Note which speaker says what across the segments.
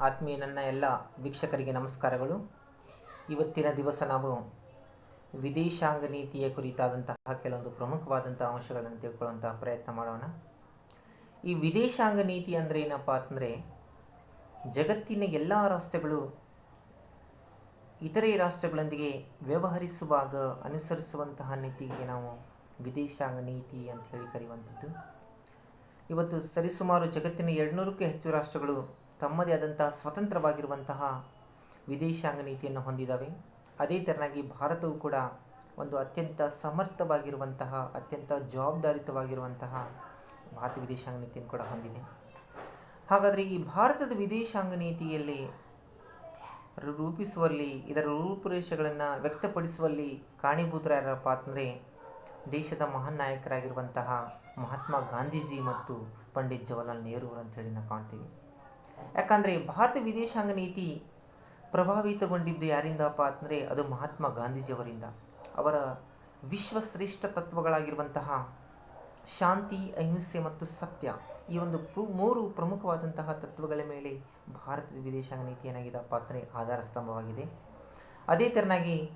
Speaker 1: ಆತ್ಮೀಯ ನನ್ನ ಎಲ್ಲ ವೀಕ್ಷಕರಿಗೆ ನಮಸ್ಕಾರಗಳು. ಇವತ್ತಿನ ದಿವಸ ನಾವು ವಿದೇಶಾಂಗ ನೀತಿಯ ಕುರಿತಾದಂತಹ ಕೆಲವೊಂದು ಪ್ರಮುಖವಾದಂಥ ಅಂಶಗಳನ್ನು ತಿಳ್ಕೊಳ್ಳುವಂತಹ ಪ್ರಯತ್ನ ಮಾಡೋಣ. ಈ ವಿದೇಶಾಂಗ ನೀತಿ ಅಂದರೆ ಏನಪ್ಪ ಅಂತಂದರೆ, ಜಗತ್ತಿನ ಎಲ್ಲ ರಾಷ್ಟ್ರಗಳು ಇತರೆ ರಾಷ್ಟ್ರಗಳೊಂದಿಗೆ ವ್ಯವಹರಿಸುವಾಗ ಅನುಸರಿಸುವಂತಹ ನೀತಿಗೆ ನಾವು ವಿದೇಶಾಂಗ ನೀತಿ ಅಂತ ಹೇಳಿ ಕರೆಯುವಂಥದ್ದು. ಇವತ್ತು ಸರಿಸುಮಾರು ಜಗತ್ತಿನ ಎರಡುನೂರಕ್ಕೂ ಹೆಚ್ಚು ರಾಷ್ಟ್ರಗಳು ತಮ್ಮದೇ ಆದಂತಹ ಸ್ವತಂತ್ರವಾಗಿರುವಂತಹ ವಿದೇಶಾಂಗ ನೀತಿಯನ್ನು ಹೊಂದಿದ್ದಾವೆ. ಅದೇ ತೆರನಾಗಿ ಭಾರತವು ಕೂಡ ಒಂದು ಅತ್ಯಂತ ಸಮರ್ಥವಾಗಿರುವಂತಹ, ಅತ್ಯಂತ ಜವಾಬ್ದಾರಿತವಾಗಿರುವಂತಹ ಭಾರತ ವಿದೇಶಾಂಗ ನೀತಿಯನ್ನು ಕೂಡ ಹೊಂದಿದೆ. ಹಾಗಾದರೆ ಈ ಭಾರತದ ವಿದೇಶಾಂಗ ನೀತಿಯಲ್ಲಿ ರೂಪಿಸುವಲ್ಲಿ, ಇದರ ರೂಪುರೇಷೆಗಳನ್ನು ವ್ಯಕ್ತಪಡಿಸುವಲ್ಲಿ ಕಾರಣೀಭೂತರಾರಪ್ಪ ಅಂತಂದರೆ ದೇಶದ ಮಹಾನ್ ನಾಯಕರಾಗಿರುವಂತಹ ಮಹಾತ್ಮ ಗಾಂಧೀಜಿ ಮತ್ತು ಪಂಡಿತ್ ಜವಾಹರ್ಲಾಲ್ ನೆಹರು ಅಂತೇಳಿ ನಾವು ಕಾಣ್ತೀವಿ. ಯಾಕಂದರೆ ಭಾರತ ವಿದೇಶಾಂಗ ನೀತಿ ಪ್ರಭಾವಿತಗೊಂಡಿದ್ದು ಯಾರಿಂದಪ್ಪ ಅಂದರೆ ಅದು ಮಹಾತ್ಮ ಗಾಂಧೀಜಿಯವರಿಂದ ಅವರ ವಿಶ್ವಶ್ರೇಷ್ಠ ತತ್ವಗಳಾಗಿರುವಂತಹ ಶಾಂತಿ, ಅಹಿಂಸೆ ಮತ್ತು ಸತ್ಯ ಈ ಒಂದು ಮೂರು ಪ್ರಮುಖವಾದಂತಹ ತತ್ವಗಳ ಮೇಲೆ ಭಾರತದ ವಿದೇಶಾಂಗ ನೀತಿ ಏನಾಗಿದೆಪ್ಪ ಅಂದರೆ ಆಧಾರ ಸ್ತಂಭವಾಗಿದೆ ಅದೇ ತೆರನಾಗಿ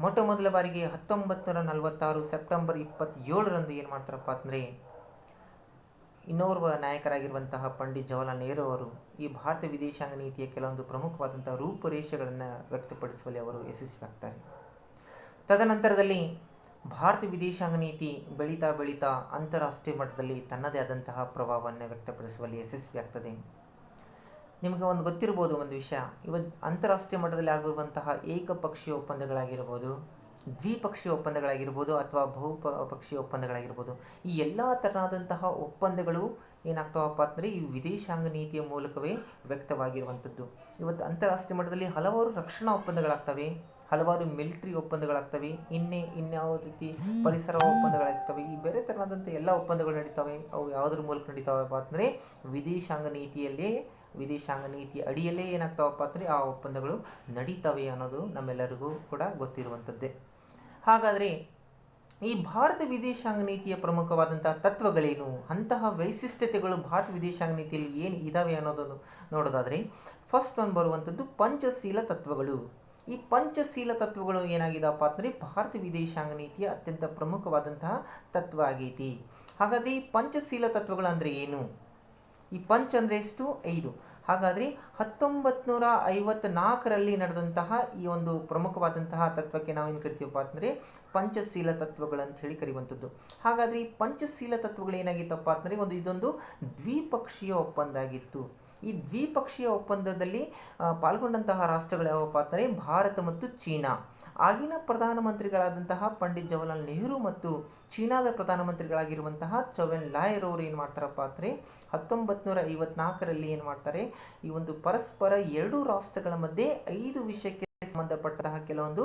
Speaker 1: ಮೊಟ್ಟ ಮೊದಲ ಬಾರಿಗೆ ಹತ್ತೊಂಬತ್ತು ನೂರ ನಲವತ್ತಾರು ಸೆಪ್ಟೆಂಬರ್ ಇಪ್ಪತ್ತೇಳರಂದು ಏನು ಮಾಡ್ತಾರಪ್ಪ ಅಂದರೆ ಇನ್ನೋರ್ವ ನಾಯಕರಾಗಿರುವಂತಹ ಪಂಡಿತ್ ಜವಾಹರ್ಲಾಲ್ ನೆಹರು ಅವರು ಈ ಭಾರತ ವಿದೇಶಾಂಗ ನೀತಿಯ ಕೆಲವೊಂದು ಪ್ರಮುಖವಾದಂತಹ ರೂಪುರೇಷೆಗಳನ್ನು ವ್ಯಕ್ತಪಡಿಸುವಲ್ಲಿ ಅವರು ಯಶಸ್ವಿಯಾಗ್ತಾರೆ. ತದನಂತರದಲ್ಲಿ ಭಾರತ ವಿದೇಶಾಂಗ ನೀತಿ ಬೆಳೀತಾ ಬೆಳೀತಾ ಅಂತಾರಾಷ್ಟ್ರೀಯ ಮಟ್ಟದಲ್ಲಿ ತನ್ನದೇ ಆದಂತಹ ಪ್ರಭಾವವನ್ನು ವ್ಯಕ್ತಪಡಿಸುವಲ್ಲಿ ಯಶಸ್ವಿಯಾಗ್ತದೆ. ನಿಮಗೆ ಒಂದು ಗೊತ್ತಿರ್ಬೋದು ಒಂದು ವಿಷಯ ಇವತ್ತು ಅಂತಾರಾಷ್ಟ್ರೀಯ ಮಟ್ಟದಲ್ಲಿ ಆಗಿರುವಂತಹ ಏಕಪಕ್ಷೀಯ ಒಪ್ಪಂದಗಳಾಗಿರ್ಬೋದು ದ್ವಿಪಕ್ಷೀಯ ಒಪ್ಪಂದಗಳಾಗಿರ್ಬೋದು ಅಥವಾ ಬಹುಪಕ್ಷೀಯ ಒಪ್ಪಂದಗಳಾಗಿರ್ಬೋದು, ಈ ಎಲ್ಲ ತರಹದಂತಹ ಒಪ್ಪಂದಗಳು ಏನಾಗ್ತಾವಪ್ಪ ಅಂದರೆ ಈ ವಿದೇಶಾಂಗ ನೀತಿಯ ಮೂಲಕವೇ ವ್ಯಕ್ತವಾಗಿರುವಂಥದ್ದು. ಇವತ್ತು ಅಂತಾರಾಷ್ಟ್ರೀಯ ಮಟ್ಟದಲ್ಲಿ ಹಲವಾರು ರಕ್ಷಣಾ ಒಪ್ಪಂದಗಳಾಗ್ತವೆ, ಹಲವಾರು ಮಿಲಿಟ್ರಿ ಒಪ್ಪಂದಗಳಾಗ್ತವೆ, ಇನ್ನೇ ಇನ್ಯಾವ ರೀತಿ ಪರಿಸರ ಒಪ್ಪಂದಗಳಾಗ್ತವೆ, ಈ ಬೇರೆ ಥರನಾದಂಥ ಎಲ್ಲ ಒಪ್ಪಂದಗಳು ನಡೀತವೆ, ಅವು ಯಾವುದ್ರ ಮೂಲಕ ನಡೀತಾವಪ್ಪ ಅಂದರೆ ವಿದೇಶಾಂಗ ನೀತಿಯಲ್ಲೇ, ವಿದೇಶಾಂಗ ನೀತಿ ಅಡಿಯಲ್ಲೇ ಏನಾಗ್ತಾವಪ್ಪ ಅಂದರೆ ಆ ಒಪ್ಪಂದಗಳು ನಡೀತವೆ ಅನ್ನೋದು ನಮ್ಮೆಲ್ಲರಿಗೂ ಕೂಡ ಗೊತ್ತಿರುವಂಥದ್ದೇ. ಹಾಗಾದರೆ ಈ ಭಾರತ ವಿದೇಶಾಂಗ ನೀತಿಯ ಪ್ರಮುಖವಾದಂತಹ ತತ್ವಗಳೇನು? ಅಂತಹ ವೈಶಿಷ್ಟ್ಯತೆಗಳು ಭಾರತ ವಿದೇಶಾಂಗ ನೀತಿಯಲ್ಲಿ ಏನು ಇದ್ದಾವೆ ಅನ್ನೋದನ್ನು ನೋಡೋದಾದರೆ ಫಸ್ಟ್ ಒಂದು ಬರುವಂಥದ್ದು ಪಂಚಶೀಲ ತತ್ವಗಳು. ಈ ಪಂಚಶೀಲ ತತ್ವಗಳು ಏನಾಗಿದೆಪ್ಪ ಅಂದರೆ ಭಾರತ ವಿದೇಶಾಂಗ ನೀತಿಯ ಅತ್ಯಂತ ಪ್ರಮುಖವಾದಂತಹ ತತ್ವ ಆಗೈತಿ. ಹಾಗಾದರೆ ಈ ಪಂಚಶೀಲ ತತ್ವಗಳು ಅಂದರೆ ಏನು? ಈ ಪಂಚ್ ಅಂದರೆ ಎಷ್ಟು? ಐದು. ಹಾಗಾದರೆ ಹತ್ತೊಂಬತ್ತು ನೂರ ಐವತ್ನಾಲ್ಕರಲ್ಲಿ ನಡೆದಂತಹ ಈ ಒಂದು ಪ್ರಮುಖವಾದಂತಹ ತತ್ವಕ್ಕೆ ನಾವೇನು ಕರಿತೀವಪ್ಪ ಅಂತಂದರೆ ಪಂಚಶೀಲ ತತ್ವಗಳು ಅಂತ ಹೇಳಿ ಕರೆಯುವಂಥದ್ದು ಹಾಗಾದರೆ ಈ ಪಂಚಶೀಲ ತತ್ವಗಳು ಏನಾಗಿತ್ತಪ್ಪ ಅಂದರೆ ಒಂದು ಇದೊಂದು ದ್ವಿಪಕ್ಷೀಯ ಒಪ್ಪಂದ ಆಗಿತ್ತು ಈ ದ್ವಿಪಕ್ಷೀಯ ಒಪ್ಪಂದದಲ್ಲಿ ಪಾಲ್ಗೊಂಡಂತಹ ರಾಷ್ಟ್ರಗಳು ಯಾವಪ್ಪ ಅಂದರೆ ಭಾರತ ಮತ್ತು ಚೀನಾ. ಆಗಿನ ಪ್ರಧಾನಮಂತ್ರಿಗಳಾದಂತಹ ಪಂಡಿತ್ ಜವಾಹರ್ಲಾಲ್ ನೆಹರು ಮತ್ತು ಚೀನಾದ ಪ್ರಧಾನಮಂತ್ರಿಗಳಾಗಿರುವಂತಹ ಚೌವೆನ್ ಲಾಯರ್ ಅವರು ಏನು ಮಾಡ್ತಾರಪ್ಪ ಅಂದರೆ ಹತ್ತೊಂಬತ್ತು ನೂರ ಐವತ್ನಾಲ್ಕರಲ್ಲಿ ಏನು ಮಾಡ್ತಾರೆ, ಈ ಒಂದು ಪರಸ್ಪರ ಎರಡು ರಾಷ್ಟ್ರಗಳ ಮಧ್ಯೆ ಐದು ವಿಷಯಕ್ಕೆ ಸಂಬಂಧಪಟ್ಟಂತಹ ಕೆಲವೊಂದು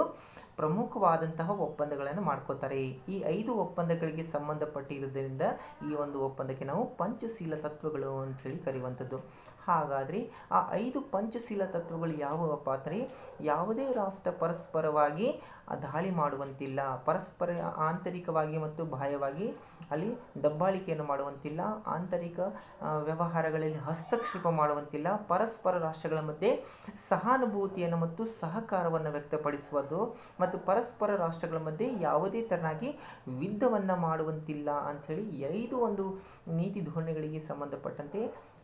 Speaker 1: ಪ್ರಮುಖವಾದಂತಹ ಒಪ್ಪಂದಗಳನ್ನು ಮಾಡ್ಕೋತಾರೆ. ಈ ಐದು ಒಪ್ಪಂದಗಳಿಗೆ ಸಂಬಂಧಪಟ್ಟಿರುವುದರಿಂದ ಈ ಒಂದು ಒಪ್ಪಂದಕ್ಕೆ ನಾವು ಪಂಚಶೀಲ ತತ್ವಗಳು ಅಂತ ಹೇಳಿ ಕರೆಯುವಂಥದ್ದು. ಹಾಗಾದರೆ ಆ ಐದು ಪಂಚಶೀಲ ತತ್ವಗಳು ಯಾವುವಪ್ಪ ಅಂದರೆ ಯಾವುದೇ ರಾಷ್ಟ್ರ ಪರಸ್ಪರವಾಗಿ ದಾಳಿ ಮಾಡುವಂತಿಲ್ಲ. ಪರಸ್ಪರ ಆಂತರಿಕವಾಗಿ ಮತ್ತು ಬಾಹ್ಯವಾಗಿ ಅಲ್ಲಿ ದಬ್ಬಾಳಿಕೆಯನ್ನು ಮಾಡುವಂತಿಲ್ಲ. ಆಂತರಿಕ ವ್ಯವಹಾರಗಳಲ್ಲಿ ಹಸ್ತಕ್ಷೇಪ ಮಾಡುವಂತಿಲ್ಲ. ಪರಸ್ಪರ ರಾಷ್ಟ್ರಗಳ ಮಧ್ಯೆ ಸಹಾನುಭೂತಿಯನ್ನು ಮತ್ತು ಸಹಕಾರವನ್ನು ವ್ಯಕ್ತಪಡಿಸುವುದು ಮತ್ತು ಪರಸ್ಪರ ರಾಷ್ಟ್ರಗಳ ಮಧ್ಯೆ ಯಾವುದೇ ತರನಾಗಿ ಯುದ್ಧವನ್ನು ಮಾಡುವಂತಿಲ್ಲ ಅಂಥೇಳಿ ಐದು ಒಂದು ನೀತಿ ಧೋರಣೆಗಳಿಗೆ ಸಂಬಂಧಪಟ್ಟಂತೆ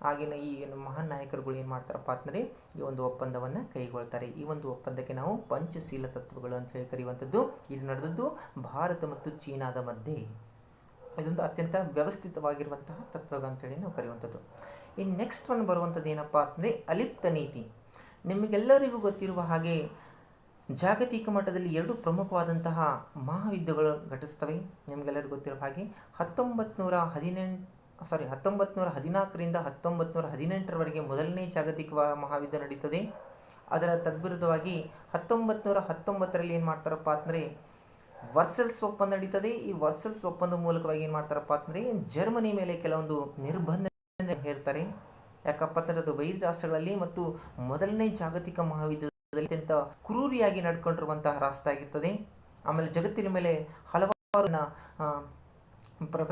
Speaker 1: ಆಗಿನ ಈ ಮಹಾನ್ ನಾಯಕರುಗಳು ಏನು ಮಾಡ್ತಾರಪ್ಪ ಅಂತಂದರೆ ಈ ಒಂದು ಒಪ್ಪಂದವನ್ನು ಕೈಗೊಳ್ತಾರೆ. ಈ ಒಂದು ಒಪ್ಪಂದಕ್ಕೆ ನಾವು ಪಂಚಶೀಲ ತತ್ವಗಳು ಅಂತ ಹೇಳಿ ಕರೆಯುವಂಥದ್ದು. ಇದು ನಡೆದದ್ದು ಭಾರತ ಮತ್ತು ಚೀನಾದ ಮಧ್ಯೆ. ಇದೊಂದು ಅತ್ಯಂತ ವ್ಯವಸ್ಥಿತವಾಗಿರುವಂತಹ ತತ್ವಗಳು ಅಂತೇಳಿ ನಾವು ಕರೆಯುವಂಥದ್ದು. ಇನ್ನು ನೆಕ್ಸ್ಟ್ ಒನ್ ಬರುವಂಥದ್ದು ಏನಪ್ಪ ಅಂದರೆ ಅಲಿಪ್ತ ನೀತಿ. ನಿಮಗೆಲ್ಲರಿಗೂ ಗೊತ್ತಿರುವ ಹಾಗೆ ಜಾಗತಿಕ ಮಟ್ಟದಲ್ಲಿ ಎರಡು ಪ್ರಮುಖವಾದಂತಹ ಮಹಾಯುದ್ಧಗಳು ಘಟಿಸ್ತವೆ. ನಿಮಗೆಲ್ಲರಿಗೂ ಗೊತ್ತಿರುವ ಹಾಗೆ ಹತ್ತೊಂಬತ್ತು ನೂರ ಹದಿನೆಂಟು ಸಾರಿ ಹತ್ತೊಂಬತ್ತು ನೂರ ಹದಿನಾಲ್ಕರಿಂದ ಹತ್ತೊಂಬತ್ತು ನೂರ ಹದಿನೆಂಟರವರೆಗೆ ಮೊದಲನೇ ಜಾಗತಿಕ ಮಹಾಯುದ್ಧ ನಡೀತದೆ. ಅದರ ತದ್ವಿರುದ್ಧವಾಗಿ ಹತ್ತೊಂಬತ್ತು ನೂರ ಹತ್ತೊಂಬತ್ತರಲ್ಲಿ ಏನು ಮಾಡ್ತಾರಪ್ಪ ಅಂದರೆ ವರ್ಸಲ್ಸ್ ಒಪ್ಪಂದ ನಡೀತದೆ. ಈ ವರ್ಸಲ್ಸ್ ಒಪ್ಪಂದ ಮೂಲಕವಾಗಿ ಏನು ಮಾಡ್ತಾರಪ್ಪ ಅಂದರೆ ಜರ್ಮನಿ ಮೇಲೆ ಕೆಲವೊಂದು ನಿರ್ಬಂಧ ಹೇರ್ತಾರೆ. ಯಾಕಪ್ಪ ಅಂದರೆ ಅದು ಬೈರಿ ರಾಷ್ಟ್ರಗಳಲ್ಲಿ ಮತ್ತು ಮೊದಲನೇ ಜಾಗತಿಕ ಮಹಾಯುದ್ಧದಲ್ಲಿ ಅತ್ಯಂತ ಕ್ರೂರಿಯಾಗಿ ನಡ್ಕೊಂಡಿರುವಂತಹ ರಾಷ್ಟ್ರ ಆಗಿರ್ತದೆ. ಆಮೇಲೆ ಜಗತ್ತಿನ ಮೇಲೆ ಹಲವಾರು ಆ, ಪ್ರ-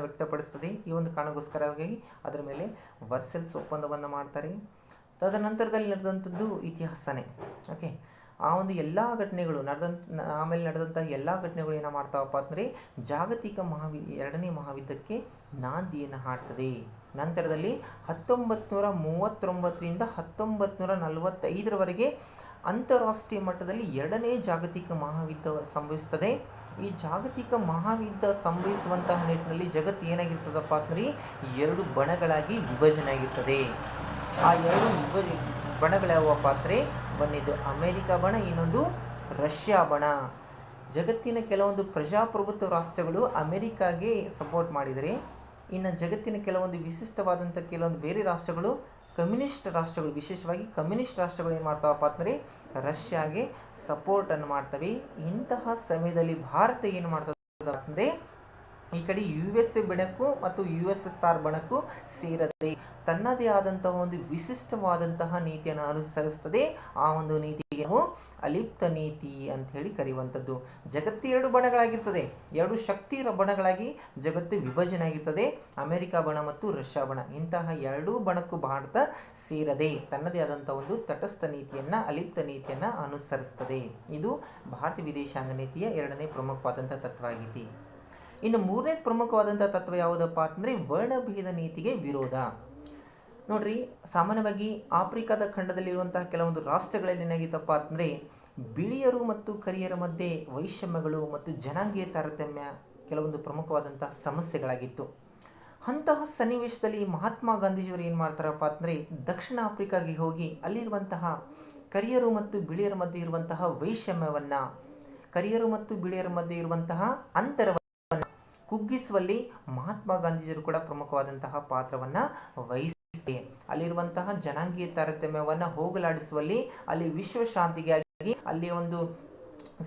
Speaker 1: ವ್ಯಕ್ತಪಡಿಸ್ತದೆ. ಈ ಒಂದು ಕಾರಣಕ್ಕೋಸ್ಕರವಾಗಿ ಅದರ ಮೇಲೆ ವರ್ಸೆಲ್ಸ್ ಒಪ್ಪಂದವನ್ನು ಮಾಡ್ತಾರೆ. ತದನಂತರದಲ್ಲಿ ನಡೆದಂಥದ್ದು ಇತಿಹಾಸನೇ. ಓಕೆ? ಆ ಒಂದು ಎಲ್ಲ ಘಟನೆಗಳು ನಡೆದಂಥ ಆಮೇಲೆ ನಡೆದಂಥ ಎಲ್ಲ ಘಟನೆಗಳು ಏನು ಮಾಡ್ತಾವಪ್ಪ ಅಂದರೆ ಜಾಗತಿಕ ಮಹಾವಿ ಎರಡನೇ ಮಹಾಯುದ್ಧಕ್ಕೆ ನಾಂದಿಯನ್ನು ಹಾಡ್ತದೆ ನಂತರದಲ್ಲಿ ಹತ್ತೊಂಬತ್ತು ನೂರ ಮೂವತ್ತೊಂಬತ್ತರಿಂದ ಹತ್ತೊಂಬತ್ತು ನಲವತ್ತೈದರವರೆಗೆ ಅಂತಾರಾಷ್ಟ್ರೀಯ ಮಟ್ಟದಲ್ಲಿ ಎರಡನೇ ಜಾಗತಿಕ ಮಹಾಯುದ್ಧ ಸಂಭವಿಸ್ತದೆ ಈ ಜಾಗತಿಕ ಮಹಾಯುದ್ಧ ಸಂಭವಿಸುವಂತಹ ನಿಟ್ಟಿನಲ್ಲಿ ಜಗತ್ತು ಏನಾಗಿರ್ತದಪ್ಪ ಅಂದ್ರೆ ಎರಡು ಬಣಗಳಾಗಿ ವಿಭಜನೆ ಆಗಿರ್ತದೆ. ಆ ಎರಡು ವಿಭಜ ಬಣಗಳ್ಯಾವಪ್ಪ ಅಂದರೆ ಒಂದಿದು ಅಮೇರಿಕ ಬಣ, ಇನ್ನೊಂದು ರಷ್ಯಾ ಬಣ. ಜಗತ್ತಿನ ಕೆಲವೊಂದು ಪ್ರಜಾಪ್ರಭುತ್ವ ರಾಷ್ಟ್ರಗಳು ಅಮೇರಿಕಾಗೆ ಸಪೋರ್ಟ್ ಮಾಡಿದರೆ ಇನ್ನು ಜಗತ್ತಿನ ಕೆಲವೊಂದು ವಿಶಿಷ್ಟವಾದಂಥ ಕೆಲವೊಂದು ಬೇರೆ ರಾಷ್ಟ್ರಗಳು, ಕಮ್ಯುನಿಸ್ಟ್ ರಾಷ್ಟ್ರಗಳು, ವಿಶೇಷವಾಗಿ ಕಮ್ಯುನಿಸ್ಟ್ ರಾಷ್ಟ್ರಗಳು ಏನು ಮಾಡ್ತಾವಪ್ಪ ಅಂದರೆ ರಷ್ಯಾಗೆ ಸಪೋರ್ಟನ್ನು ಮಾಡ್ತವೆ. ಇಂತಹ ಸಮಯದಲ್ಲಿ ಭಾರತ ಏನು ಮಾಡ್ತದೆ ಅಂದರೆ ಈ ಕಡೆ ಯು ಎಸ್ ಎ ಬಣಕ್ಕೂ ಮತ್ತು ಯು ಎಸ್ ಎಸ್ ಆರ್ ಬಣಕ್ಕೂ ಸೇರದೆ ತನ್ನದೇ ಆದಂತಹ ಒಂದು ವಿಶಿಷ್ಟವಾದಂತಹ ನೀತಿಯನ್ನು ಅನುಸರಿಸ್ತದೆ ಆ ಒಂದು ನೀತಿಗೆ ಅಲಿಪ್ತ ನೀತಿ ಅಂತ ಹೇಳಿ ಕರೆಯುವಂಥದ್ದು. ಜಗತ್ತು ಎರಡು ಬಣಗಳಾಗಿರ್ತದೆ. ಎರಡು ಶಕ್ತಿ ಬಣಗಳಾಗಿ ಜಗತ್ತು ವಿಭಜನೆ ಆಗಿರ್ತದೆ. ಅಮೆರಿಕ ಬಣ ಮತ್ತು ರಷ್ಯಾ ಬಣ. ಇಂತಹ ಎರಡೂ ಬಣಕ್ಕೂ ಭಾರತ ಸೇರದೆ ತನ್ನದೇ ಆದಂಥ ಒಂದು ತಟಸ್ಥ ನೀತಿಯನ್ನು, ಅಲಿಪ್ತ ನೀತಿಯನ್ನು ಅನುಸರಿಸ್ತದೆ ಇದು ಭಾರತ ವಿದೇಶಾಂಗ ನೀತಿಯ ಎರಡನೇ ಪ್ರಮುಖವಾದಂಥ ತತ್ವ ಆಗೈತಿ. ಇನ್ನು ಮೂರನೇ ಪ್ರಮುಖವಾದಂಥ ತತ್ವ ಯಾವುದಪ್ಪ ಅಂತಂದರೆ ವರ್ಣಭೇದ ನೀತಿಗೆ ವಿರೋಧ. ನೋಡ್ರಿ, ಸಾಮಾನ್ಯವಾಗಿ ಆಫ್ರಿಕಾದ ಖಂಡದಲ್ಲಿರುವಂತಹ ಕೆಲವೊಂದು ರಾಷ್ಟ್ರಗಳಲ್ಲಿ ಏನಾಗಿತ್ತಪ್ಪ ಅಂದರೆ ಬಿಳಿಯರು ಮತ್ತು ಕರಿಯರ ಮಧ್ಯೆ ವೈಷಮ್ಯಗಳು ಮತ್ತು ಜನಾಂಗೀಯ ತಾರತಮ್ಯ ಕೆಲವೊಂದು ಪ್ರಮುಖವಾದಂತಹ ಸಮಸ್ಯೆಗಳಾಗಿತ್ತು. ಅಂತಹ ಸನ್ನಿವೇಶದಲ್ಲಿ ಮಹಾತ್ಮ ಗಾಂಧೀಜಿಯವರು ಏನು ಮಾಡ್ತಾರಪ್ಪ ಅಂದರೆ ದಕ್ಷಿಣ ಆಫ್ರಿಕಾಗೆ ಹೋಗಿ ಅಲ್ಲಿರುವಂತಹ ಕರಿಯರು ಮತ್ತು ಬಿಳಿಯರ ಮಧ್ಯೆ ಇರುವಂತಹ ವೈಷಮ್ಯವನ್ನು, ಕರಿಯರು ಮತ್ತು ಬಿಳಿಯರ ಮಧ್ಯೆ ಇರುವಂತಹ ಅಂತರವನ್ನು ಕುಗ್ಗಿಸುವಲ್ಲಿ ಮಹಾತ್ಮ ಗಾಂಧೀಜಿಯರು ಕೂಡ ಪ್ರಮುಖವಾದಂತಹ ಪಾತ್ರವನ್ನು ವಹಿಸಿದೆ ಅಲ್ಲಿರುವಂತಹ ಜನಾಂಗೀಯ ತಾರತಮ್ಯವನ್ನು ಹೋಗಲಾಡಿಸುವಲ್ಲಿ ಅಲ್ಲಿ ವಿಶ್ವ ಶಾಂತಿಗಾಗಿ ಅಲ್ಲಿ ಒಂದು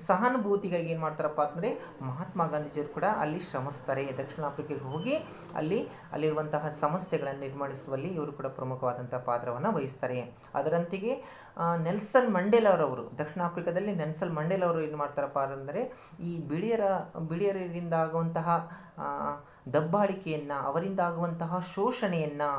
Speaker 1: ಸಹಾನುಭೂತಿಗಾಗಿ ಏನು ಮಾಡ್ತಾರಪ್ಪ ಅಂದರೆ ಮಹಾತ್ಮ ಗಾಂಧೀಜಿಯವರು ಕೂಡ ಅಲ್ಲಿ ಶ್ರಮಿಸ್ತಾರೆ. ದಕ್ಷಿಣ ಆಫ್ರಿಕೆಗೆ ಹೋಗಿ ಅಲ್ಲಿ ಅಲ್ಲಿರುವಂತಹ ಸಮಸ್ಯೆಗಳನ್ನು ನಿರ್ಮಾಣಿಸುವಲ್ಲಿ ಇವರು ಕೂಡ ಪ್ರಮುಖವಾದಂಥ ಪಾತ್ರವನ್ನು ವಹಿಸ್ತಾರೆ. ಅದರಂತೆಯೇ ನೆಲ್ಸನ್ ಮಂಡೇಲವರವರು ದಕ್ಷಿಣ ಆಫ್ರಿಕಾದಲ್ಲಿ ನೆಲ್ಸನ್ ಮಂಡೇಲವರು ಏನು ಮಾಡ್ತಾರಪ್ಪ ಅಂದರೆ ಈ ಬಿಳಿಯರ, ಬಿಳಿಯರಿಂದ ಆಗುವಂತಹ ದಬ್ಬಾಳಿಕೆಯನ್ನು, ಅವರಿಂದ ಆಗುವಂತಹ ಶೋಷಣೆಯನ್ನು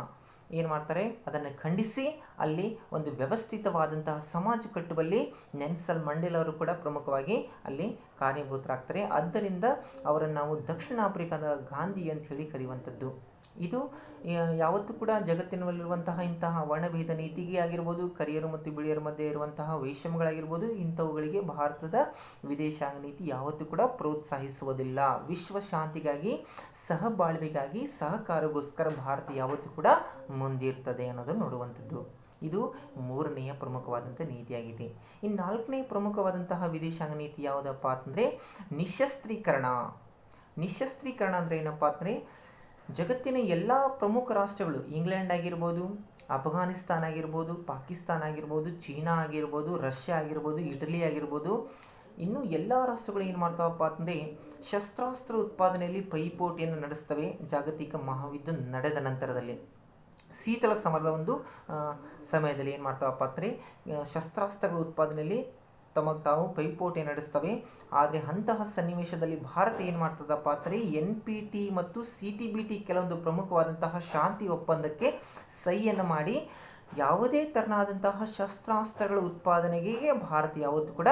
Speaker 1: ಏನು ಮಾಡ್ತಾರೆ? ಅದನ್ನು ಖಂಡಿಸಿ ಅಲ್ಲಿ ಒಂದು ವ್ಯವಸ್ಥಿತವಾದಂತಹ ಸಮಾಜ ಕಟ್ಟುವಲ್ಲಿ ನೆನ್ಸಲ್ ಮಂಡೇಲ್ ಅವರು ಕೂಡ ಪ್ರಮುಖವಾಗಿ ಅಲ್ಲಿ ಕಾರ್ಯಭೂತರಾಗ್ತಾರೆ. ಆದ್ದರಿಂದ ಅವರನ್ನು ನಾವು ದಕ್ಷಿಣ ಆಫ್ರಿಕಾದ ಗಾಂಧಿ ಅಂತ ಹೇಳಿ ಕರೆಯುವಂಥದ್ದು. ಇದು ಯಾವತ್ತೂ ಕೂಡ ಜಗತ್ತಿನಲ್ಲಿರುವಂತಹ ಇಂತಹ ವರ್ಣಭೇದ ನೀತಿಗೆ ಆಗಿರ್ಬೋದು, ಕರಿಯರು ಮತ್ತು ಬಿಳಿಯರ ಮಧ್ಯೆ ಇರುವಂತಹ ವೈಷಮ್ಯಗಳಾಗಿರ್ಬೋದು, ಇಂಥವುಗಳಿಗೆ ಭಾರತದ ವಿದೇಶಾಂಗ ನೀತಿ ಯಾವತ್ತೂ ಕೂಡ ಪ್ರೋತ್ಸಾಹಿಸುವುದಿಲ್ಲ. ವಿಶ್ವ ಶಾಂತಿಗಾಗಿ ಸಹಬಾಳ್ವೆಗಾಗಿ, ಸಹಕಾರಗೋಸ್ಕರ ಭಾರತ ಯಾವತ್ತೂ ಕೂಡ ಮುಂದಿರ್ತದೆ ಅನ್ನೋದನ್ನು ನೋಡುವಂಥದ್ದು. ಇದು ಮೂರನೆಯ ಪ್ರಮುಖವಾದಂಥ ನೀತಿಯಾಗಿದೆ. ಇನ್ನು ನಾಲ್ಕನೇ ಪ್ರಮುಖವಾದಂತಹ ವಿದೇಶಾಂಗ ನೀತಿ ಯಾವುದಪ್ಪ ಅಂದರೆ ನಿಶಸ್ತ್ರೀಕರಣ. ನಿಶಸ್ತ್ರೀಕರಣ ಅಂದರೆ ಏನಪ್ಪ ಅಂದರೆ ಜಗತ್ತಿನ ಎಲ್ಲ ಪ್ರಮುಖ ರಾಷ್ಟ್ರಗಳು, ಇಂಗ್ಲೆಂಡ್ ಆಗಿರ್ಬೋದು, ಅಫ್ಘಾನಿಸ್ತಾನ್ ಆಗಿರ್ಬೋದು, ಪಾಕಿಸ್ತಾನ್ ಆಗಿರ್ಬೋದು, ಚೀನಾ ಆಗಿರ್ಬೋದು, ರಷ್ಯಾ ಆಗಿರ್ಬೋದು, ಇಟಲಿ ಆಗಿರ್ಬೋದು, ಇನ್ನು ಎಲ್ಲ ರಾಷ್ಟ್ರಗಳು ಏನು ಮಾಡ್ತಾವಪ್ಪ ಅಂದರೆ ಶಸ್ತ್ರಾಸ್ತ್ರ ಉತ್ಪಾದನೆಯಲ್ಲಿ ಪೈಪೋಟಿಯನ್ನು ನಡೆಸ್ತವೆ, ಜಾಗತಿಕ ಮಹಾಯುದ್ಧ ನಡೆದ ನಂತರದಲ್ಲಿ. ಶೀತಲ ಸಮರದ ಒಂದು ಸಮಯದಲ್ಲಿ ಏನು ಮಾಡ್ತಾವಪ್ಪ ಅಂದರೆ ಶಸ್ತ್ರಾಸ್ತ್ರಗಳ ಉತ್ಪಾದನೆಯಲ್ಲಿ ತಮಗೆ ತಾವು ಪೈಪೋಟಿ ನಡೆಸ್ತವೆ. ಆದರೆ ಅಂತಹ ಸನ್ನಿವೇಶದಲ್ಲಿ ಭಾರತ ಏನು ಮಾಡ್ತದಪ್ಪ ಅಂದರೆ ಎನ್ ಪಿ ಟಿ ಮತ್ತು ಸಿ ಟಿ ಬಿ ಟಿ ಕೆಲವೊಂದು ಪ್ರಮುಖವಾದಂತಹ ಶಾಂತಿ ಒಪ್ಪಂದಕ್ಕೆ ಸಹಿಯನ್ನು ಮಾಡಿ ಯಾವುದೇ ತೆರನಾದಂತಹ ಶಸ್ತ್ರಾಸ್ತ್ರಗಳ ಉತ್ಪಾದನೆಗೆ ಭಾರತ ಯಾವತ್ತು ಕೂಡ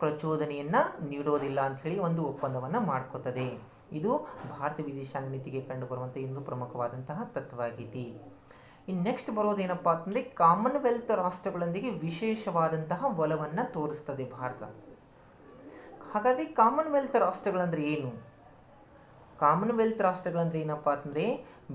Speaker 1: ಪ್ರಚೋದನೆಯನ್ನು ನೀಡೋದಿಲ್ಲ ಅಂಥೇಳಿ ಒಂದು ಒಪ್ಪಂದವನ್ನು ಮಾಡ್ಕೋತದೆ. ಇದು ಭಾರತ ವಿದೇಶಾಂಗ ನೀತಿಗೆ ಕಂಡುಬರುವಂಥ ಇನ್ನೂ ಪ್ರಮುಖವಾದಂತಹ ತತ್ವವಾಗಿದೆ ಇನ್ನು ನೆಕ್ಸ್ಟ್ ಬರೋದೇನಪ್ಪ ಅಂತಂದರೆ ಕಾಮನ್ವೆಲ್ತ್ ರಾಷ್ಟ್ರಗಳೊಂದಿಗೆ ವಿಶೇಷವಾದಂತಹ ಒಲವನ್ನು ತೋರಿಸ್ತದೆ ಭಾರತ. ಹಾಗಾದರೆ ಕಾಮನ್ವೆಲ್ತ್ ರಾಷ್ಟ್ರಗಳಂದರೆ ಏನು? ಕಾಮನ್ವೆಲ್ತ್ ರಾಷ್ಟ್ರಗಳಂದರೆ ಏನಪ್ಪ ಅಂತಂದರೆ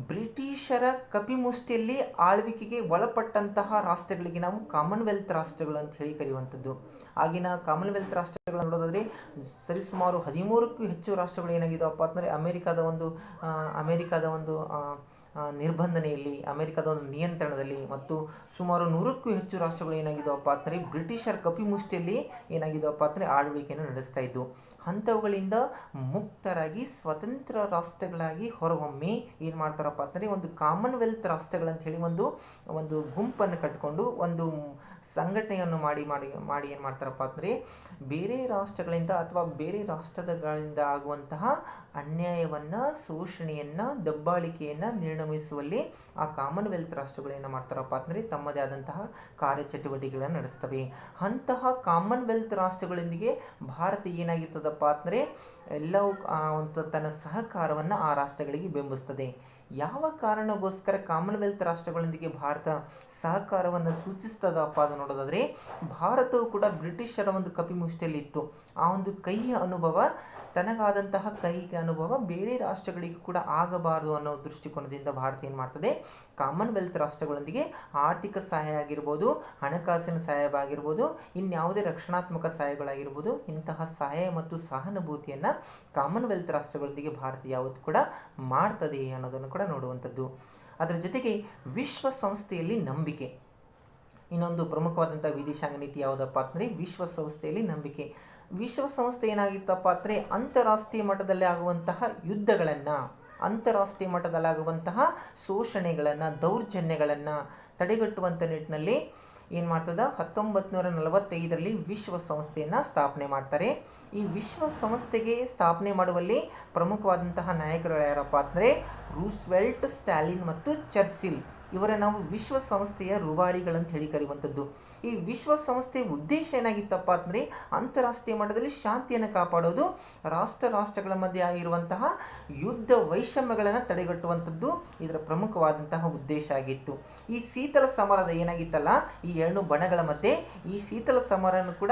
Speaker 1: ಬ್ರಿಟಿಷರ ಕಪಿಮುಷ್ಟಿಯಲ್ಲಿ ಆಳ್ವಿಕೆಗೆ ಒಳಪಟ್ಟಂತಹ ರಾಷ್ಟ್ರಗಳಿಗೆ ನಾವು ಕಾಮನ್ವೆಲ್ತ್ ರಾಷ್ಟ್ರಗಳು ಅಂತ ಹೇಳಿ ಕರೆಯುವಂಥದ್ದು. ಆಗಿನ ಕಾಮನ್ವೆಲ್ತ್ ರಾಷ್ಟ್ರಗಳು ನೋಡೋದಾದರೆ ಸರಿಸುಮಾರು ಹದಿಮೂರಕ್ಕೂ ಹೆಚ್ಚು ರಾಷ್ಟ್ರಗಳು ಏನಾಗಿದ್ದಾವಪ್ಪ ಅಂತಂದರೆ ಅಮೇರಿಕಾದ ಒಂದು ಅಮೇರಿಕಾದ ಒಂದು ನಿರ್ಬಂಧನೆಯಲ್ಲಿ ಅಮೆರಿಕದ ಒಂದು ನಿಯಂತ್ರಣದಲ್ಲಿ ಮತ್ತು ಸುಮಾರು ನೂರಕ್ಕೂ ಹೆಚ್ಚು ರಾಷ್ಟ್ರಗಳು ಏನಾಗಿದ್ದಾವಪ್ಪ ಅಂದರೆ ಬ್ರಿಟಿಷರ ಕಪಿಮುಷ್ಟಿಯಲ್ಲಿ ಏನಾಗಿದ್ದಾವಪ್ಪ ಅಂದರೆ ಆಳ್ವಿಕೆಯನ್ನು ನಡೆಸ್ತಾ ಇದ್ದು. ಅಂಥವುಗಳಿಂದ ಮುಕ್ತರಾಗಿ ಸ್ವತಂತ್ರ ರಾಷ್ಟ್ರಗಳಾಗಿ ಹೊರಹೊಮ್ಮಿ. ಏನು ಮಾಡ್ತಾರಪ್ಪ ಅಂತಂದರೆ ಒಂದು ಕಾಮನ್ವೆಲ್ತ್ ರಾಷ್ಟ್ರಗಳಂತ ಹೇಳಿ ಒಂದು ಒಂದು ಗುಂಪನ್ನು ಕಟ್ಕೊಂಡು ಒಂದು ಸಂಘಟನೆಯನ್ನು ಮಾಡಿ ಮಾಡಿ ಮಾಡಿ ಏನು ಮಾಡ್ತಾರಪ್ಪ ಅಂದರೆ ಬೇರೆ ರಾಷ್ಟ್ರಗಳಿಂದ ಅಥವಾ ಬೇರೆ ರಾಷ್ಟ್ರದಗಳಿಂದ ಆಗುವಂತಹ ಅನ್ಯಾಯವನ್ನು, ಶೋಷಣೆಯನ್ನು, ದಬ್ಬಾಳಿಕೆಯನ್ನು ನಿರ್ಣಮಿಸುವಲ್ಲಿ ಆ ಕಾಮನ್ವೆಲ್ತ್ ರಾಷ್ಟ್ರಗಳು ಏನು ಮಾಡ್ತಾರಪ್ಪ ಅಂದರೆ ತಮ್ಮದೇ ಆದಂತಹ ಕಾರ್ಯಚಟುವಟಿಕೆಗಳನ್ನು ನಡೆಸ್ತವೆ. ಅಂತಹ ಕಾಮನ್ವೆಲ್ತ್ ರಾಷ್ಟ್ರಗಳೊಂದಿಗೆ ಭಾರತ ಏನಾಗಿರ್ತದಪ್ಪ ಅಂದರೆ ಎಲ್ಲವೂ ಒಂದು ತನ್ನ ಸಹಕಾರವನ್ನು ಆ ರಾಷ್ಟ್ರಗಳಿಗೆ ಬೆಂಬಲಿಸ್ತದೆ. ಯಾವ ಕಾರಣಗೋಸ್ಕರ ಕಾಮನ್ವೆಲ್ತ್ ರಾಷ್ಟ್ರಗಳೊಂದಿಗೆ ಭಾರತ ಸಹಕಾರವನ್ನು ಸೂಚಿಸ್ತದಪ್ಪ ಅದು ನೋಡೋದಾದರೆ, ಭಾರತವು ಕೂಡ ಬ್ರಿಟಿಷರ ಒಂದು ಕಪಿಮುಷ್ಟಿಯಲ್ಲಿ ಇತ್ತು ಆ ಒಂದು ಕೈಯ ಅನುಭವ, ತನಗಾದಂತಹ ಕೈಗೆ ಅನುಭವ ಬೇರೆ ರಾಷ್ಟ್ರಗಳಿಗೂ ಕೂಡ ಆಗಬಾರದು ಅನ್ನೋ ದೃಷ್ಟಿಕೋನದಿಂದ ಭಾರತ ಏನು ಮಾಡ್ತದೆ? ಕಾಮನ್ವೆಲ್ತ್ ರಾಷ್ಟ್ರಗಳೊಂದಿಗೆ ಆರ್ಥಿಕ ಸಹಾಯ ಆಗಿರ್ಬೋದು, ಹಣಕಾಸಿನ ಸಹಾಯವಾಗಿರ್ಬೋದು ಇನ್ಯಾವುದೇ ರಕ್ಷಣಾತ್ಮಕ ಸಹಾಯಗಳಾಗಿರ್ಬೋದು, ಇಂತಹ ಸಹಾಯ ಮತ್ತು ಸಹಾನುಭೂತಿಯನ್ನು ಕಾಮನ್ವೆಲ್ತ್ ರಾಷ್ಟ್ರಗಳೊಂದಿಗೆ ಭಾರತ ಯಾವುದು ಕೂಡ ಮಾಡ್ತದೆ ಅನ್ನೋದನ್ನು ಕೂಡ ನೋಡುವಂಥದ್ದು. ಅದರ ಜೊತೆಗೆ ವಿಶ್ವಸಂಸ್ಥೆಯಲ್ಲಿ ನಂಬಿಕೆ. ಇನ್ನೊಂದು ಪ್ರಮುಖವಾದಂಥ ವಿದೇಶಾಂಗ ನೀತಿ ಯಾವುದಪ್ಪ ಅಂದರೆ ವಿಶ್ವಸಂಸ್ಥೆಯಲ್ಲಿ ನಂಬಿಕೆ. ವಿಶ್ವಸಂಸ್ಥೆ ಏನಾಗಿತ್ತಪ್ಪ ಅಂದರೆ ಅಂತಾರಾಷ್ಟ್ರೀಯ ಮಟ್ಟದಲ್ಲಿ ಆಗುವಂತಹ ಯುದ್ಧಗಳನ್ನು ಅಂತಾರಾಷ್ಟ್ರೀಯ ಮಟ್ಟದಲ್ಲಾಗುವಂತಹ ಶೋಷಣೆಗಳನ್ನು, ದೌರ್ಜನ್ಯಗಳನ್ನು ತಡೆಗಟ್ಟುವಂಥ ನಿಟ್ಟಿನಲ್ಲಿ ಏನು ಮಾಡ್ತದೆ? ಹತ್ತೊಂಬತ್ತು ನೂರ ನಲವತ್ತೈದರಲ್ಲಿ ವಿಶ್ವಸಂಸ್ಥೆಯನ್ನು ಸ್ಥಾಪನೆ ಮಾಡ್ತಾರೆ. ಈ ವಿಶ್ವಸಂಸ್ಥೆಗೆ ಸ್ಥಾಪನೆ ಮಾಡುವಲ್ಲಿ ಪ್ರಮುಖವಾದಂತಹ ನಾಯಕರು ಯಾರಪ್ಪ ಅಂದರೆ ರೂಸ್ವೆಲ್ಟ್, ಸ್ಟಾಲಿನ್ ಮತ್ತು ಚರ್ಚಿಲ್. ಇವರ ನಾವು ವಿಶ್ವಸಂಸ್ಥೆಯ ರೂವಾರಿಗಳಂತ ಹೇಳಿ ಕರೆಯುವಂಥದ್ದು. ಈ ವಿಶ್ವಸಂಸ್ಥೆಯ ಉದ್ದೇಶ ಏನಾಗಿತ್ತಪ್ಪ ಅಂದರೆ ಅಂತಾರಾಷ್ಟ್ರೀಯ ಮಟ್ಟದಲ್ಲಿ ಶಾಂತಿಯನ್ನು ಕಾಪಾಡೋದು, ರಾಷ್ಟ್ರ ರಾಷ್ಟ್ರಗಳ ಮಧ್ಯೆ ಆಗಿರುವಂತಹ ಯುದ್ಧ ವೈಷಮ್ಯಗಳನ್ನು ತಡೆಗಟ್ಟುವಂಥದ್ದು ಇದರ ಪ್ರಮುಖವಾದಂತಹ ಉದ್ದೇಶ ಆಗಿತ್ತು. ಈ ಶೀತಲ ಸಮರದ ಏನಾಗಿತ್ತಲ್ಲ, ಈ ಎರಡು ಬಣಗಳ ಮಧ್ಯೆ ಈ ಶೀತಲ ಸಮರನ್ನು ಕೂಡ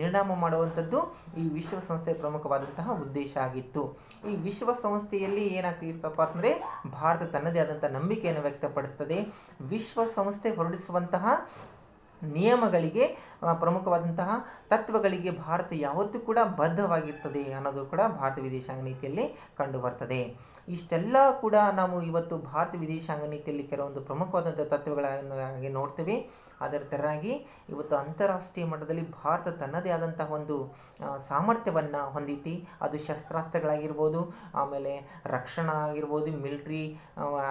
Speaker 1: ನಿರ್ಣಾಮ ಮಾಡುವಂಥದ್ದು ಈ ವಿಶ್ವಸಂಸ್ಥೆಯ ಪ್ರಮುಖವಾದಂತಹ ಉದ್ದೇಶ ಆಗಿತ್ತು. ಈ ವಿಶ್ವಸಂಸ್ಥೆಯಲ್ಲಿ ಏನಾಗ್ತಿತ್ತಪ್ಪ ಅಂದರೆ ಭಾರತ ತನ್ನದೇ ಆದಂಥ ನಂಬಿಕೆಯನ್ನು ವ್ಯಕ್ತಪಡಿಸ್ತದೆ. ವಿಶ್ವಸಂಸ್ಥೆ ಹೊರಡಿಸುವಂತಹ ನಿಯಮಗಳಿಗೆ ಪ್ರಮುಖವಾದಂತಹ ತತ್ವಗಳಿಗೆ ಭಾರತ ಯಾವತ್ತೂ ಕೂಡ ಬದ್ಧವಾಗಿರ್ತದೆ ಅನ್ನೋದು ಕೂಡ ಭಾರತ ವಿದೇಶಾಂಗ ನೀತಿಯಲ್ಲಿ ಕಂಡುಬರ್ತದೆ ಇಷ್ಟೆಲ್ಲ ಕೂಡ ನಾವು ಇವತ್ತು ಭಾರತ ವಿದೇಶಾಂಗ ನೀತಿಯಲ್ಲಿ ಕೆಲವೊಂದು ಪ್ರಮುಖವಾದಂಥ ತತ್ವಗಳನ್ನು ಹಾಗೆ ನೋಡ್ತೇವೆ. ಅದರ ತೆರನಾಗಿ ಇವತ್ತು ಅಂತಾರಾಷ್ಟ್ರೀಯ ಮಟ್ಟದಲ್ಲಿ ಭಾರತ ತನ್ನದೇ ಆದಂತಹ ಒಂದು ಸಾಮರ್ಥ್ಯವನ್ನು ಹೊಂದಿತಿ. ಅದು ಶಸ್ತ್ರಾಸ್ತ್ರಗಳಾಗಿರ್ಬೋದು, ಆಮೇಲೆ ರಕ್ಷಣಾ ಆಗಿರ್ಬೋದು, ಮಿಲ್ಟ್ರಿ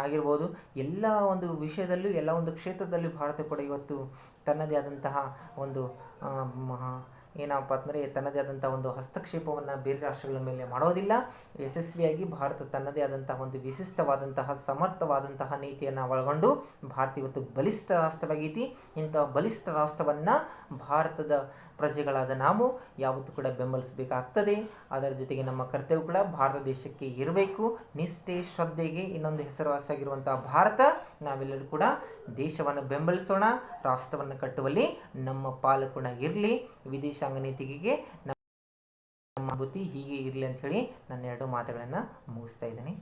Speaker 1: ಆಗಿರ್ಬೋದು, ಎಲ್ಲ ಒಂದು ವಿಷಯದಲ್ಲೂ, ಎಲ್ಲ ಒಂದು ಕ್ಷೇತ್ರದಲ್ಲೂ ಭಾರತ ಕೂಡ ಇವತ್ತು ತನ್ನದೇ ಆದಂತಹ ಒಂದು ಆ, ಮ- ಏನಪ್ಪ ಅಂದರೆ ತನ್ನದೇ ಆದಂಥ ಒಂದು ಹಸ್ತಕ್ಷೇಪವನ್ನು ಬೇರೆ ರಾಷ್ಟ್ರಗಳ ಮೇಲೆ ಮಾಡೋದಿಲ್ಲ. ಯಶಸ್ವಿಯಾಗಿ ಭಾರತ ತನ್ನದೇ ಆದಂತಹ ಒಂದು ವಿಶಿಷ್ಟವಾದಂತಹ, ಸಮರ್ಥವಾದಂತಹ ನೀತಿಯನ್ನು ಒಳಗೊಂಡು ಭಾರತ ಇವತ್ತು ಬಲಿಷ್ಠ ರಾಷ್ಟ್ರವಾಗೈತಿ. ಇಂಥ ಬಲಿಷ್ಠ ರಾಷ್ಟ್ರವನ್ನು ಭಾರತದ ಪ್ರಜೆಗಳಾದ ನಾವು ಯಾವತ್ತೂ ಕೂಡ ಬೆಂಬಲಿಸಬೇಕಾಗ್ತದೆ. ಅದರ ಜೊತೆಗೆ ನಮ್ಮ ಕರ್ತವ್ಯ ಕೂಡ ಭಾರತ ದೇಶಕ್ಕೆ ಇರಬೇಕು. ನಿಷ್ಠೆ, ಶ್ರದ್ಧೆಗೆ ಇನ್ನೊಂದು ಹೆಸರುವಾಸಿಯಾಗಿರುವಂತಹ ಭಾರತ, ನಾವೆಲ್ಲರೂ ಕೂಡ ದೇಶವನ್ನು ಬೆಂಬಲಿಸೋಣ, ರಾಷ್ಟ್ರವನ್ನು ಕಟ್ಟುವಲ್ಲಿ ನಮ್ಮ ಪಾಲು ಕೂಡ ಇರಲಿ. ವಿದೇಶಾಂಗ ನೀತಿಗೆ ನಮ್ಮ ಅನುಭೂತಿ ಹೀಗೆ ಇರಲಿ ಅಂತ ಹೇಳಿ ನನ್ನ ಎರಡು ಮಾತುಗಳನ್ನು ಮುಗಿಸ್ತಾ ಇದ್ದೀನಿ.